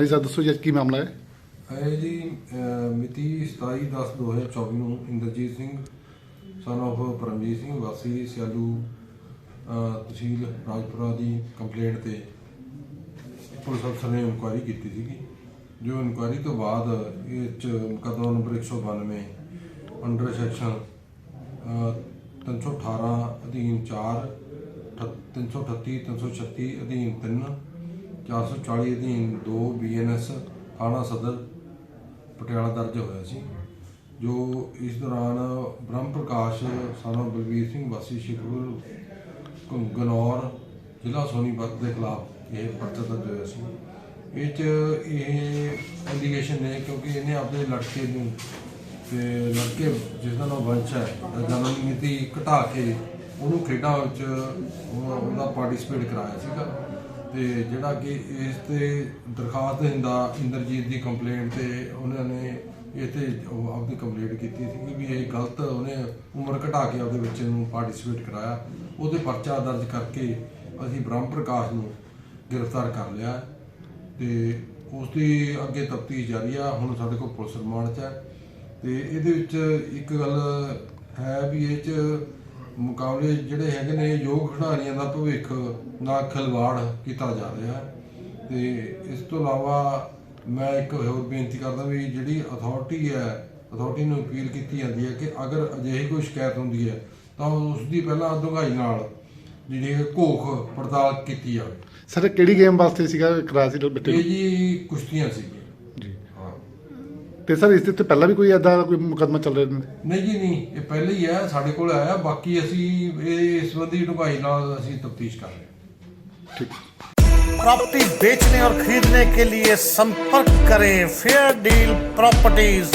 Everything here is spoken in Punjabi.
ਹਾਂਜੀ ਸਰ, ਦੱਸੋ ਜੀ, ਅੱਜ ਕੀ ਮਾਮਲਾ ਹੈ? ਇਹ ਜੀ, ਅਹ, ਮਿਤੀ 27/10/2024 ਨੂੰ ਇੰਦਰਜੀਤ ਸਿੰਘ ਸਨ of ਪਰਮਜੀਤ ਸਿੰਘ, ਵਾਸੀ ਸਿਆਲੂ, ਅਹ, ਤਹਿਸੀਲ ਰਾਜਪੁਰਾ ਦੀ ਕੰਪਲੇਂਟ ਤੇ ਪੁਲਿਸ ਅਫਸਰ ਨੇ ਇਨਕੁਆਇਰੀ ਕੀਤੀ ਸੀਗੀ। ਜੋ ਇਨਕੁਆਇਰੀ ਤੋਂ ਬਾਅਦ ਇਹ ਚ ਮੁਕੱਦਮਾ ਨੰਬਰ 192 ਅੰਡਰ ਸੈਕਸ਼ਨ 318 ਅਧੀਨ 4 338 336 ਅਧੀਨ 3 440 ਅਧੀਨ 2 ਬੀਐਨਐਸ ਥਾਣਾ ਸਦਰ ਪਟਿਆਲਾ ਦਰਜ ਹੋਇਆ ਸੀ, ਜੋ ਇਸ ਦੌਰਾਨ ਬ੍ਰਹਮ ਪ੍ਰਕਾਸ਼ ਸਾਨਾ ਬਲਵੀਰ ਸਿੰਘ ਵਾਸੀ ਸ਼ਿਕਪੁਰ ਗਨੌਰ, ਜ਼ਿਲ੍ਹਾ ਸੋਨੀਪਤ ਦੇ ਖਿਲਾਫ ਇਹ ਪਰਚਾ ਦਰਜ ਹੋਇਆ ਸੀ। ਇਹ ਚ ਇਹ ਐਲੀਗੇਸ਼ਨ ਨੇ, ਕਿਉਂਕਿ ਇਹਨੇ ਆਪਣੇ ਲੜਕੇ ਨੂੰ ਤੇ ਲੜਕੇ ਜਿਸ ਦਾ ਨਾਮ ਵੰਸ਼ ਹੈ, ਦਾ ਜਨਮ ਮਿਤੀ ਘਟਾ ਕੇ ਉਹਨੂੰ ਖੇਡਾਂ ਵਿੱਚ ਉਹਦਾ ਪਾਰਟਿਸਿਪੇਟ ਕਰਾਇਆ ਸੀਗਾ। ਤੇ ਜਿਹੜਾ ਕਿ ਇਸ ਤੇ ਦਰਖਾਸਤ ਦਿੰਦਾ ਇੰਦਰਜੀਤ ਦੀ ਕੰਪਲੇਂਟ ਤੇ ਉਹਨਾਂ ਨੇ ਇਹ ਤੇ ਉਹ ਆਪਣੀ ਕੰਪਲੇਂਟ ਕੀਤੀ ਸੀ ਵੀ ਇਹ ਗਲਤ ਉਹਨੇ ਉਮਰ ਘਟਾ ਕੇ ਆਪਦੇ ਬੱਚੇ ਨੂੰ ਪਾਰਟਿਸਿਪੇਟ ਕਰਾਇਆ। ਉਹਦੇ ਪਰਚਾ ਦਰਜ ਕਰਕੇ ਅਸੀਂ ਬ੍ਰਹਮ ਪ੍ਰਕਾਸ਼ ਨੂੰ ਗ੍ਰਿਫਤਾਰ ਕਰ ਲਿਆ ਤੇ ਉਸ ਦੀ ਅੱਗੇ ਤਫਤੀਸ਼ ਜਾਰੀ ਆ। ਹੁਣ ਸਾਡੇ ਕੋਲ ਪੁਲਿਸ ਰਿਮਾਂਡ 'ਚ ਹੈ ਤੇ ਇਹਦੇ ਵਿੱਚ ਇੱਕ ਗੱਲ ਹੈ ਵੀ ਇਹ 'ਚ ਮੁਕਾਬਲੇ ਜਿਹੜੇ ਹੈਗੇ ਨੇ ਯੋਗ ਖਿਡਾਰੀਆਂ ਦਾ ਭਵਿੱਖ ਨਾਲ ਖਿਲਵਾੜ ਕੀਤਾ ਜਾ ਰਿਹਾ ਹੈ। ਤੇ ਇਸ ਤੋਂ ਇਲਾਵਾ ਮੈਂ ਇੱਕ ਹੋਰ ਬੇਨਤੀ ਕਰਦਾ ਵੀ ਜਿਹੜੀ ਅਥਾਰਟੀ ਹੈ ਅਥਾਰਟੀ ਨੂੰ ਅਪੀਲ ਕੀਤੀ ਜਾਂਦੀ ਹੈ ਕਿ ਅਗਰ ਅਜਿਹੀ ਕੋਈ ਸ਼ਿਕਾਇਤ ਹੁੰਦੀ ਹੈ ਤਾਂ ਉਸ ਦੀ ਪਹਿਲਾਂ ਡੂੰਘਾਈ ਨਾਲ ਜਿਹੜੀ ਘੋਖ ਪੜਤਾਲ ਕੀਤੀ ਜਾਵੇ। ਸਰ ਕਿਹੜੀ ਗੇਮ ਵਾਸਤੇ ਸੀਗਾ? ਸੀ ਇਹ ਨੂੰ ਜੀ ਕੁਸ਼ਤੀਆਂ ਸੀਗੀਆਂ। ਜੀ। ਤੇ ਸਰ ਇਸ ਦੇ ਉੱਤੇ ਪਹਿਲਾਂ ਵੀ ਕੋਈ ਐਦਾ ਕੋਈ ਮੁਕੱਦਮਾ ਚੱਲ ਰਿਹਾ ਨੇ ਨਹੀਂ ਜੀ ਨਹੀਂ ਇਹ ਪਹਿਲੇ ਹੀ ਹੈ ਸਾਡੇ ਕੋਲ ਆਇਆ ਬਾਕੀ ਅਸੀਂ ਇਹ ਇਸ ਸੰਬੰਧੀ ਡੂੰਘਾਈ ਨਾਲ ਅਸੀਂ ਤਫਤੀਸ਼ ਕਰ ਰਹੇ ਹਾਂ ਠੀਕ प्रॉपर्टी बेचने और खरीदने के लिए संपर्क करें फेयर डील प्रॉपर्टीज